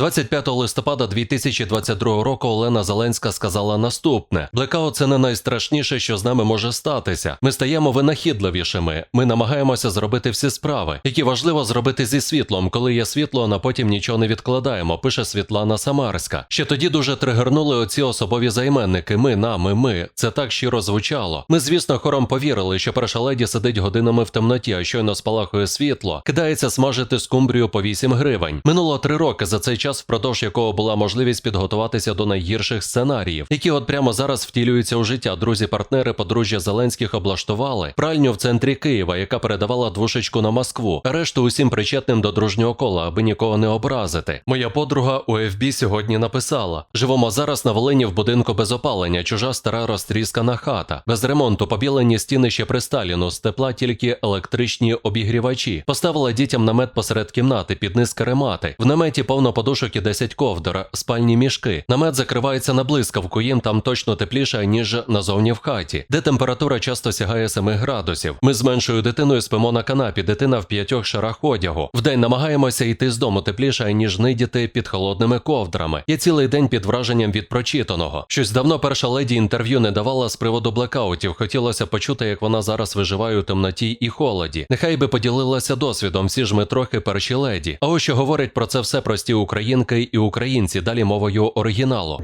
25 листопада 2022 року Олена Зеленська сказала наступне: Блекаут це не найстрашніше, що з нами може статися. Ми стаємо винахідливішими. Ми намагаємося зробити всі справи, які важливо зробити зі світлом. Коли є світло, на потім нічого не відкладаємо. Пише Світлана Самарська. Ще тоді дуже тригернули оці особові займенники. Ми, нами, ми. Це так щиро звучало. Ми, звісно, хором повірили, що перша леді сидить годинами в темноті, а щойно спалахує світло, кидається смажити скумбрію по 8 гривень. Минуло три роки за цей час, впродовж якого була можливість підготуватися до найгірших сценаріїв, які от прямо зараз втілюються у життя. Друзі-партнери подружжя Зеленських облаштували пральню в центрі Києва, яка передавала двушечку на Москву. Решту усім причетним до дружнього кола, аби нікого не образити. Моя подруга у ФБ сьогодні написала: живемо зараз на Волині в будинку без опалення, чужа стара розтріскана хата, без ремонту, побілені стіни ще при Сталіну, з тепла тільки електричні обігрівачі. Поставила дітям намет посеред кімнати, під низ каремати. В наметі повно подушок і 10 ковдр, спальні мішки. Намет закривається на блискавку, їм там точно тепліше, ніж назовні в хаті, де температура часто сягає 7 градусів. Ми з меншою дитиною спимо на канапі, дитина в п'ятьох шарах одягу. Вдень намагаємося йти з дому тепліше, ніж нидіти під холодними ковдрами. Я цілий день під враженням від прочитаного. Щось давно перша леді інтерв'ю не давала з приводу блекаутів. Хотілося почути, як вона зараз виживає у темноті і холоді. Нехай би поділилася досвідом. Всі ж ми трохи перші леді. А ось що говорять про це все прості українки і українці. Далі мовою оригіналу.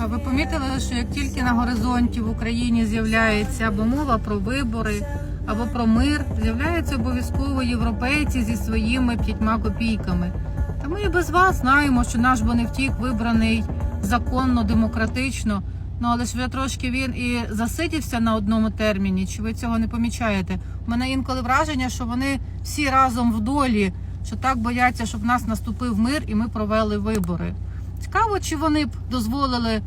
А ви помітили, що як тільки на горизонті в Україні з'являється або мова про вибори, або про мир, з'являються обов'язково європейці зі своїми п'ятьма копійками. Та ми і без вас знаємо, що наш Боневтік вибраний законно, демократично. Ну але ж вже трошки він і засидівся на одному терміні. Чи ви цього не помічаєте? У мене інколи враження, що вони всі разом в долі, що так бояться, щоб в нас наступив мир і ми провели вибори. Цікаво, чи вони б дозволили,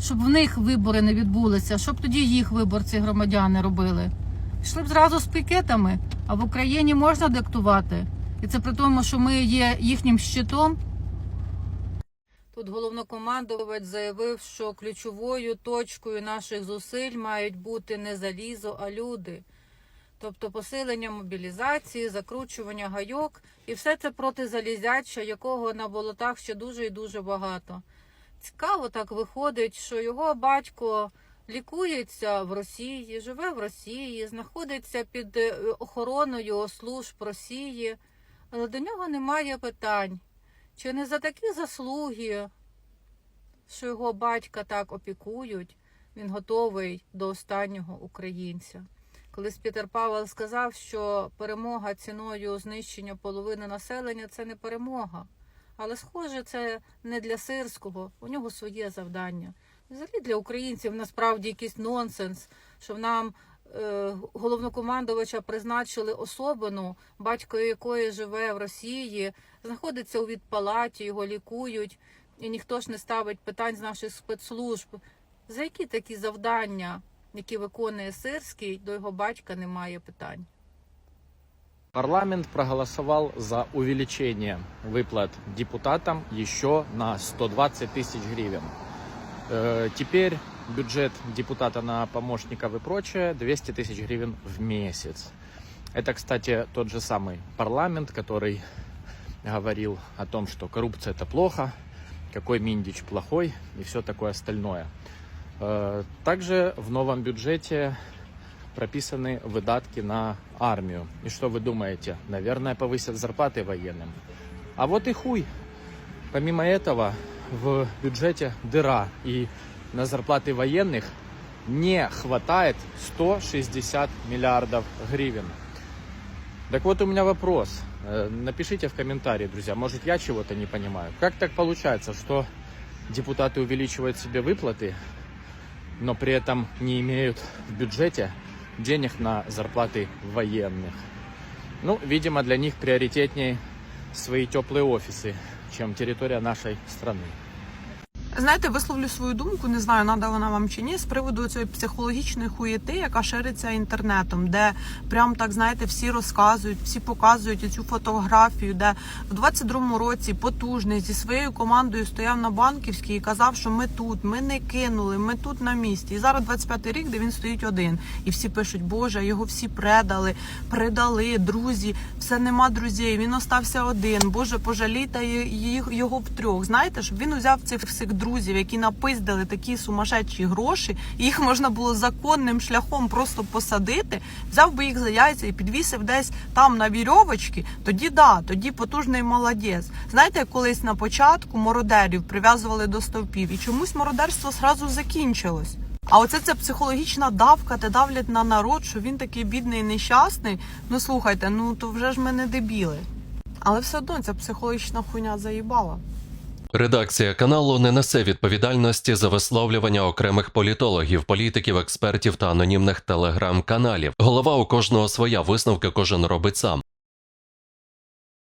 щоб в них вибори не відбулися, щоб тоді їх виборці громадяни робили. Пішли б зразу з пікетами, а в Україні можна диктувати. І це при тому, що ми є їхнім щитом. Тут головнокомандувач заявив, що ключовою точкою наших зусиль мають бути не залізо, а люди. Тобто посилення мобілізації, закручування гайок і все це проти залізяча, якого на болотах ще дуже і дуже багато. Цікаво так виходить, що його батько лікується в Росії, живе в Росії, знаходиться під е, охороною служб Росії, але до нього немає питань. Чи не за такі заслуги, що його батька так опікують, він готовий до останнього українця? Колись Пітер Павел сказав, що перемога ціною знищення половини населення це не перемога. Але, схоже, це не для сирського, у нього своє завдання. Взагалі для українців насправді якийсь нонсенс, що нам е, головнокомандувача призначили особину, батько якої живе в Росії, знаходиться у відпалаті, його лікують, і ніхто ж не ставить питань з наших спецслужб. За які такі завдання, які виконує Сирський, до його батька немає питань. Парламент проголосовал за увеличение выплат депутатам еще на 120 тысяч гривен. Э, Теперь бюджет депутата на помощников и прочее 200 тысяч гривен в месяц. Это, кстати, тот же самый парламент, который говорил о том, что коррупция это плохо, какой Миндич плохой и все такое остальное. Э, Также в новом бюджете прописаны выдатки на армию. И что вы думаете? Наверное, повысят зарплаты военным. А вот и хуй. Помимо этого, в бюджете дыра. И на зарплаты военных не хватает 160 миллиардов гривен. Так вот у меня вопрос. Э, Напишите в комментарии, друзья. Может я чего-то не понимаю. Как так получается, что депутаты увеличивают себе выплаты, но при этом не имеют в бюджете денег на зарплаты военных. Ну, видимо, для них приоритетнее свои теплые офисы, чем территория нашей страны. Знаєте, висловлю свою думку, не знаю, нада вона вам чи ні, з приводу цієї психологічної хуєти, яка шириться інтернетом, де прям так знаєте, всі розказують, всі показують цю фотографію, де в 22-му році потужний зі своєю командою стояв на банківській і казав, що ми тут, ми не кинули, ми тут на місці. І зараз 25-й рік, де він стоїть один, і всі пишуть, Боже, його всі предали, предали, друзі, все нема друзів. Він остався один. Боже, пожалійте їх його втрьох. Знаєте, щоб він узяв цих всіх друзів, які напиздили такі сумасшедші гроші, їх можна було законним шляхом просто посадити, взяв би їх за яйця і підвісив десь там на вірьовочки, тоді да, тоді потужний молодець. Знаєте, колись на початку мародерів прив'язували до стовпів, і чомусь мародерство зразу закінчилось. А оце ця психологічна давка, де давлять на народ, що він такий бідний і нещасний. Ну слухайте, ну то вже ж ми не дебіли. Але все одно ця психологічна хуйня заїбала. Редакція каналу не несе відповідальності за висловлювання окремих політологів, політиків, експертів та анонімних телеграм-каналів. Голова у кожного своя висновки кожен робить сам.